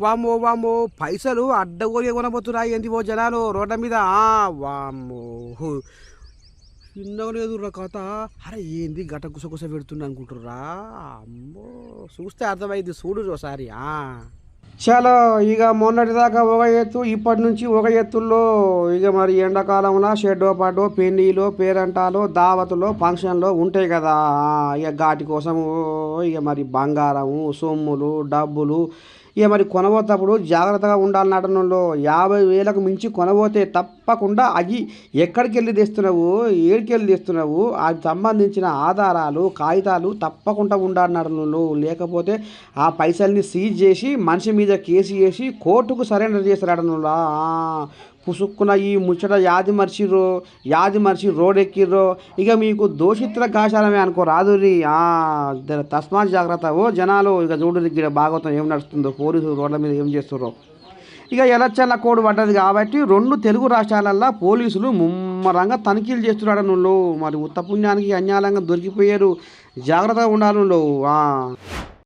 వామ్మో వామ్మో పైసలు అడ్డగోలిగా కొనబోతురా ఏంది ఓ జనాలు? రోడ్ల మీద. వామ్మో. హు. చిన్నగా లేదు రా కథ అరే ఏంది గట గుసగుస పెడుతున్నా అనుకుంటుర్రా? అమ్మో. చూస్తే అర్థమైంది చూడు ఒకసారి ఆ. చలో ఇక మొన్నటిదాకా ఒక ఎత్తు ఇప్పటి నుంచి ఒక ఎత్తుల్లో ఇక మరి ఎండాకాలంలో షెడ్డో పాటో పెళ్ళిలో పేరంటాలో దావతులో ఫంక్షన్లో ఉంటాయి కదా. ఇక గాటి కోసము ఇక మరి బంగారము సొమ్ములు డబ్బులు ఇక మరి కొనబోతప్పుడు జాగ్రత్తగా ఉండాలి నటనలో. యాభై వేలకు మించి కొనబోతే తప్పకుండా అవి ఎక్కడికి వెళ్ళి తెస్తున్నావు? ఏడికి వెళ్ళి తెస్తున్నావు? అది సంబంధించిన ఆధారాలు కాగితాలు తప్పకుండా ఉండాలి నటనలో. లేకపోతే ఆ పైసల్ని సీజ్ చేసి మనిషి మీద కేసు చేసి కోర్టుకు సరెండర్ చేస్తారు నటనలో. పుసుక్కున ఈ ముచ్చట యాది మర్చిర్రో యాది మర్చి రోడెక్కిర్రో. ఇక మీకు దోషిత్ర కాశాలమే అనుకో రాదురి తస్మాత్ జాగ్రత్త. ఓ జనాలు ఇక చూడు దగ్గర భాగవతం ఏం నడుస్తుందో పోలీసులు రోడ్ల మీద ఏం చేస్తున్నారో ఇక ఎలక్షన్ల కోడ్ పడ్డది కాబట్టి రెండు తెలుగు రాష్ట్రాలల్లో పోలీసులు ముమ్మరంగా తనిఖీలు చేస్తున్నాడు నువ్వు మరి ఉత్తపుణ్యానికి అన్యాలంగా దొరికిపోయారు. జాగ్రత్తగా ఉండాలి నువ్వు